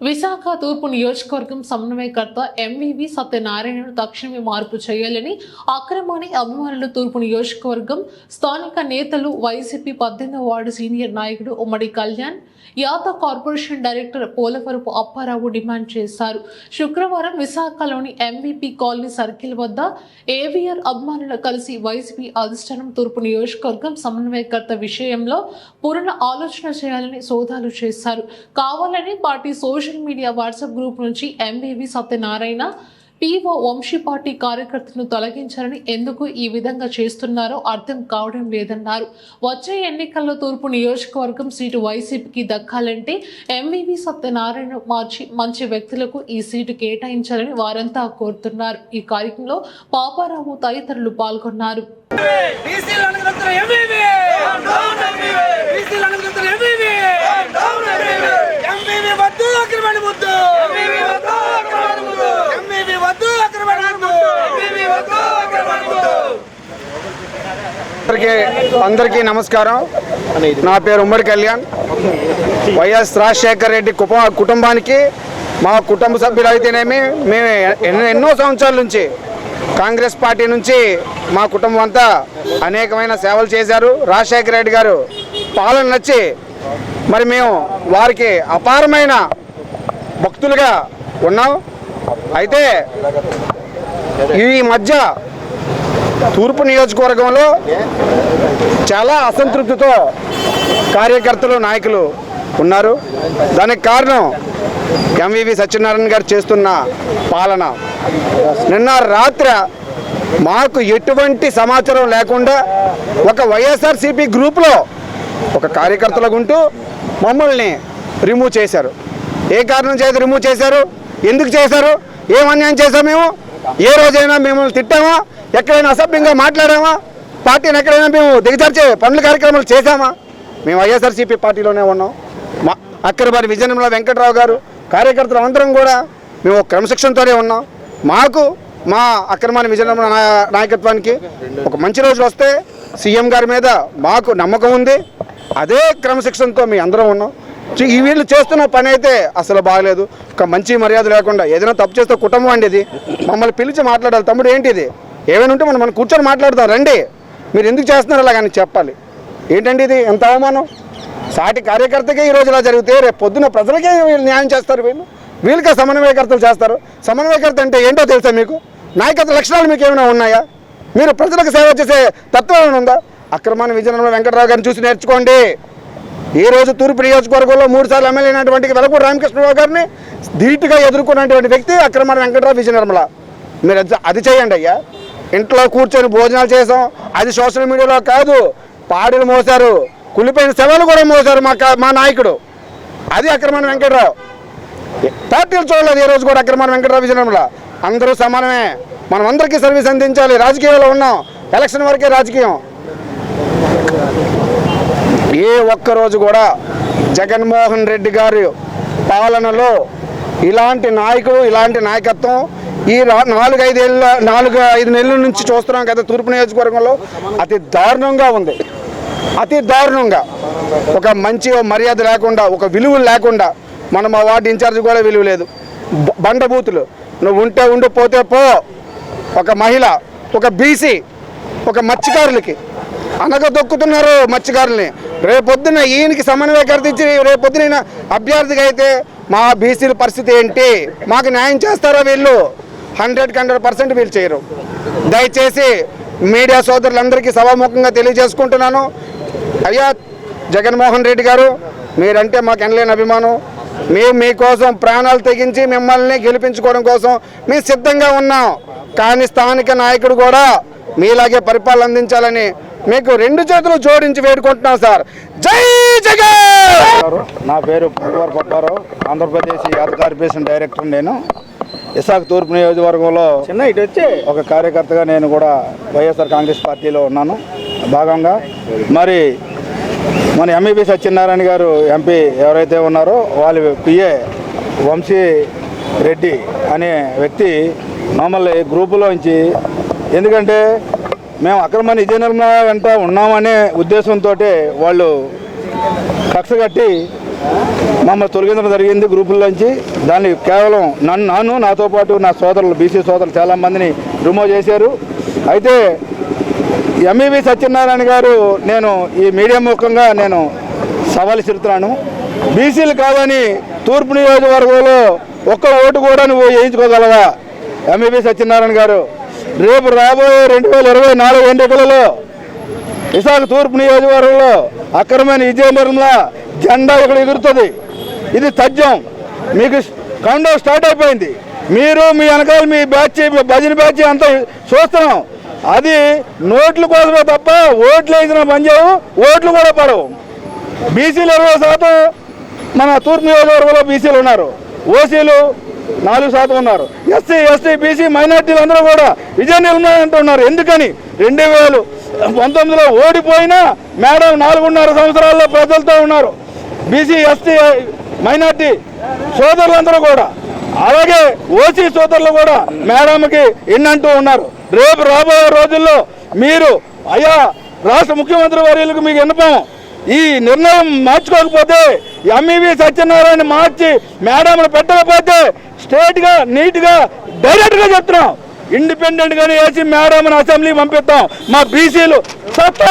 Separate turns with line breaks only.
విశాఖ తూర్పు నియోజకవర్గం సమన్వయకర్త ఎంవివి సత్యనారాయణను తక్షణమే మార్పు చేయాలని అక్రమాని అభిమానులు తూర్పు నియోజకవర్గం స్థానిక నేతలు వైసీపీ పద్దెనిమిది వార్డు సీనియర్ నాయకుడు Ummadi Kalyan Yadav corporation director Polavarapu Apparao demand చేశారు. శుక్రవారం విశాఖలోని ఎంవీపీ కాలనీ సర్కిల్ వద్ద ఏవిఆర్ అభిమానులు కలిసి వైసీపీ అధిష్టానం తూర్పు నియోజకవర్గం సమన్వయకర్త విషయంలో పూర్ణ ఆలోచన చేయాలని సోదాలు చేశారు. కావాలని party social social media WhatsApp group నుంచి MVV Satyanarayana PO Vamsi party కార్యకర్తలను తొలగించాలని ఎందుకు ఈ విధంగా చేస్తున్నారో అర్థం కావడం లేదన్నారు. వచ్చే ఎన్నికల్లో తూర్పు నియోజకవర్గం సీటు వైసీపీకి దక్కాలంటే ఎంవివి సత్యనారాయణ మార్చి మంచి వ్యక్తులకు ఈ సీటు కేటాయించాలని వారంతా కోరుతున్నారు. ఈ కార్యక్రమంలో పాపారావు తదితరులు పాల్గొన్నారు
బీసీలు అనగలుగుతున్న ఎంబీబీ బీసీలు అనగలుగుతున్న ఎంబీబీ ఎంబీబీ వద్దు అక్రమణ ముద్దు ఎంబీబీ వద్దు అక్రమణ ముద్దు ఎంబీబీ వద్దు అక్రమణ ముద్దు
అందరికీ అందరికీ నమస్కారం. నా పేరు ఉమ్మడి కళ్యాణ్. వైఎస్ రాజశేఖర్ రెడ్డి కుప కుటుంబానికి మా కుటుంబ సభ్యులు అయితేనేమి మేము ఎన్నో ఎన్నో సంవత్సరాల నుంచి కాంగ్రెస్ పార్టీ నుంచి మా కుటుంబం అంతా అనేకమైన సేవలు చేశారు. రాజశేఖర రెడ్డి గారు పాలన నచ్చి మరి మేము వారికి అపారమైన భక్తులుగా ఉన్నాం. అయితే ఈ మధ్య తూర్పు నియోజకవర్గంలో చాలా అసంతృప్తితో కార్యకర్తలు నాయకులు ఉన్నారు. దానికి కారణం ఎంవివి సత్యనారాయణ గారు చేస్తున్న పాలన. నిన్న రాత్రి మాకు ఎటువంటి సమాచారం లేకుండా ఒక వైఎస్ఆర్సీపీ గ్రూప్లో ఒక కార్యకర్తలకు ఉంటూ మమ్మల్ని రిమూవ్ చేశారు. ఏ కారణం చేత రిమూవ్ చేశారు? ఎందుకు చేశారు? ఏం అన్యాయం చేశాం మేము? ఏ రోజైనా మిమ్మల్ని తిట్టామా? ఎక్కడైనా అసభ్యంగా మాట్లాడామా? పార్టీని ఎక్కడైనా మేము దిగజార్చే పనుల కార్యక్రమాలు చేశామా? మేము వైఎస్ఆర్సీపీ పార్టీలోనే ఉన్నాం. మా అక్కరబారి విజయనిర్మల వెంకట్రావు గారు కార్యకర్తలు అందరం కూడా మేము ఒక క్రమశిక్షణతోనే ఉన్నాం. మాకు మా అక్రమాన్ని విజయనగరం నాయకత్వానికి ఒక మంచి రోజులు వస్తే సీఎం గారి మీద మాకు నమ్మకం ఉంది. అదే క్రమశిక్షణతో మీ అందరం ఉన్నాం. వీళ్ళు చేస్తున్న పని అయితే అసలు బాగలేదు. ఒక మంచి మర్యాద లేకుండా ఏదైనా తప్పు చేస్తే కుటుంబం అండి ఇది మమ్మల్ని పిలిచి మాట్లాడాలి. తమ్ముడు ఏంటిది? ఏమైనా ఉంటే మనం మనం కూర్చొని మాట్లాడతాం. రండి. మీరు ఎందుకు చేస్తున్నారు అలా కానీ చెప్పాలి. ఏంటండి ఇది? ఎంత అవమానం? సాటి కార్యకర్తకే ఈ ఇలా జరిగితే రేపు పొద్దున ప్రజలకే వీళ్ళు న్యాయం చేస్తారు వీళ్ళు. వీళ్ళకే సమన్వయకర్తలు చేస్తారు. సమన్వయకర్త అంటే ఏంటో తెలుసా మీకు? నాయకత్వ లక్షణాలు మీకు ఏమైనా ఉన్నాయా? మీరు ప్రజలకు సేవ చేసే తత్వం ఏమైనా ఉందా? అక్రమాన్ని విజయనగరం వెంకటరావు గారిని చూసి నేర్చుకోండి. ఈ రోజు తూర్పు నియోజకవర్గంలో మూడు సార్లు ఎమ్మెల్యే అయినటువంటి వెలపూడి రామకృష్ణరావు గారిని ధీటుగా ఎదుర్కొన్నటువంటి వ్యక్తి అక్రమ వెంకటరావు విజయ నిర్మల. మీరు అది- చేయండి అయ్యా. ఇంట్లో కూర్చొని భోజనాలు చేసాం. అది సోషల్ మీడియాలో కాదు. పాడలు మోసారు కులిపోయిన శవాలు కూడా మోసారు మా మా నాయకుడు. అది అక్రమణ వెంకటరావు. పార్టీలు చూడలేదు ఈరోజు రోజు కూడా అక్రమణ వెంకటరావు విజయ నిర్మల. అందరూ సమానమే. మనం అందరికీ సర్వీస్ అందించాలి. రాజకీయాల్లో ఉన్నాం. ఎలక్షన్ వరకే రాజకీయం. ఏ ఒక్క రోజు కూడా జగన్మోహన్ రెడ్డి గారి పాలనలో ఇలాంటి నాయకుడు ఇలాంటి నాయకత్వం ఈ రా- నాలుగు ఐదేళ్ళ నాలుగు ఐదు నెలల నుంచి చూస్తున్నాం కదా తూర్పు నియోజకవర్గంలో. అతి దారుణంగా ఉంది. అతి దారుణంగా. ఒక మంచి మర్యాద లేకుండా ఒక విలువ లేకుండా మనం మా వార్డు ఇన్ఛార్జ్ కూడా విలువ లేదు. బండబూతులు. నువ్వు ఉంటే ఉండిపోతే పో. ఒక మహిళ ఒక బీసీ ఒక మత్స్యకారులకి అనగదొక్కుతున్నారు మత్స్యకారుల్ని. రేపొద్దున ఈయనకి సమన్వయకర్త ఇచ్చి రేపొద్దున ఈయన అభ్యర్థిగా అయితే మా బీసీల పరిస్థితి ఏంటి? మాకు న్యాయం చేస్తారా వీళ్ళు? హండ్రెడ్కి హండ్రెడ్ పర్సెంట్ వీళ్ళు చేయరు. దయచేసి మీడియా సోదరులందరికీ సభాముఖంగా తెలియజేసుకుంటున్నాను. అయ్యా జగన్మోహన్ రెడ్డి గారు మీరంటే మాకు ఎనలేని అభిమానం. మేము మీకోసం ప్రాణాలు తెగించి మిమ్మల్ని గెలిపించుకోవడం కోసం మేము సిద్ధంగా ఉన్నాం. కానీ స్థానిక నాయకుడు కూడా మీలాగే పరిపాలన అందించాలని మీకు రెండు చేతులు జోడించి వేడుకుంటున్నాం సార్. జై జగన్!
నా పేరు పుట్టువారు పప్పారావు ఆంధ్రప్రదేశ్ యాదవ్ కార్పొరేషన్ డైరెక్టర్ నేను. విశాఖ తూర్పు నియోజకవర్గంలో
చిన్న ఇటు వచ్చి.
ఒక కార్యకర్తగా నేను కూడా వైఎస్ఆర్ కాంగ్రెస్ పార్టీలో ఉన్నాను. భాగంగా మరి మన ఎంఈబి సత్యనారాయణ గారు ఎంపీ ఎవరైతే ఉన్నారో వాళ్ళ పిఏ వంశీ రెడ్డి అనే వ్యక్తి మమ్మల్ని గ్రూపులోంచి ఎందుకంటే మేము అక్రమ నిజ నిర్మాణ వెంట ఉన్నామనే ఉద్దేశంతో వాళ్ళు కక్ష కట్టి మమ్మల్ని తొలగించడం జరిగింది గ్రూపుల్లోంచి దాన్ని కేవలం నన్ను నాను నాతో పాటు నా సోదరులు బీసీ సోదరులు చాలామందిని రిమూవ్ చేశారు. అయితే ఎంఈవి సత్యనారాయణ గారు నేను ఈ మీడియా ముఖంగా నేను సవాల్ చిరుతున్నాను బీసీలు కాదని తూర్పు నియోజకవర్గంలో ఒక్క ఓటు కూడా నువ్వు వేయించుకోగలవా? ఎంఈవి సత్యనారాయణ గారు రేపు రాబోయే రెండు వేల ఇరవై నాలుగు ఎన్నికలలో విశాఖ తూర్పు నియోజకవర్గంలో అక్రమైన విజయనగరంలో జెండా ఇక్కడ ఎగురుతుంది. ఇది తథ్యం. మీకు కౌంట్ స్టార్ట్ అయిపోయింది. మీరు మీ వెనకాల మీ బ్యాచ్ భజన బ్యాచ్ అంతా చూస్తున్నాం. అది నోట్ల కోసమే తప్ప ఓట్లు వేసిన పనిచేయవు ఓట్లు కూడా పడవు. బీసీలు ఇరవై శాతం మన తూర్పు నియోజకవర్గంలో బీసీలు ఉన్నారు. ఓసీలు నాలుగు శాతం ఉన్నారు. ఎస్సీ ఎస్టీ బీసీ మైనార్టీలు అందరూ కూడా విజయ అంటున్నారు ఎందుకని? రెండు వేలు పంతొమ్మిదిలో ఓడిపోయినా మేడం నాలుగున్నర సంవత్సరాల్లో ప్రజలతో ఉన్నారు. బీసీ ఎస్టీ మైనార్టీ సోదరులందరూ కూడా. అలాగే ఓసీ సోదరులు కూడా మేడంకి ఎన్నంటూ ఉన్నారు. రేపు రాబోయే రోజుల్లో మీరు అయ్యా రాష్ట్ర ముఖ్యమంత్రి వర్యులకు మీకు విన్నపం. ఈ నిర్ణయం మార్చుకోకపోతే ఎంఈవి సత్యనారాయణ మార్చి మేడంను పెట్టకపోతే స్టేట్గా నీట్గా డైరెక్ట్గా చెప్తున్నాం. ఇండిపెండెంట్గానే వేసి మేడంను అసెంబ్లీ పంపిస్తాం. మా బీసీలు సత్తా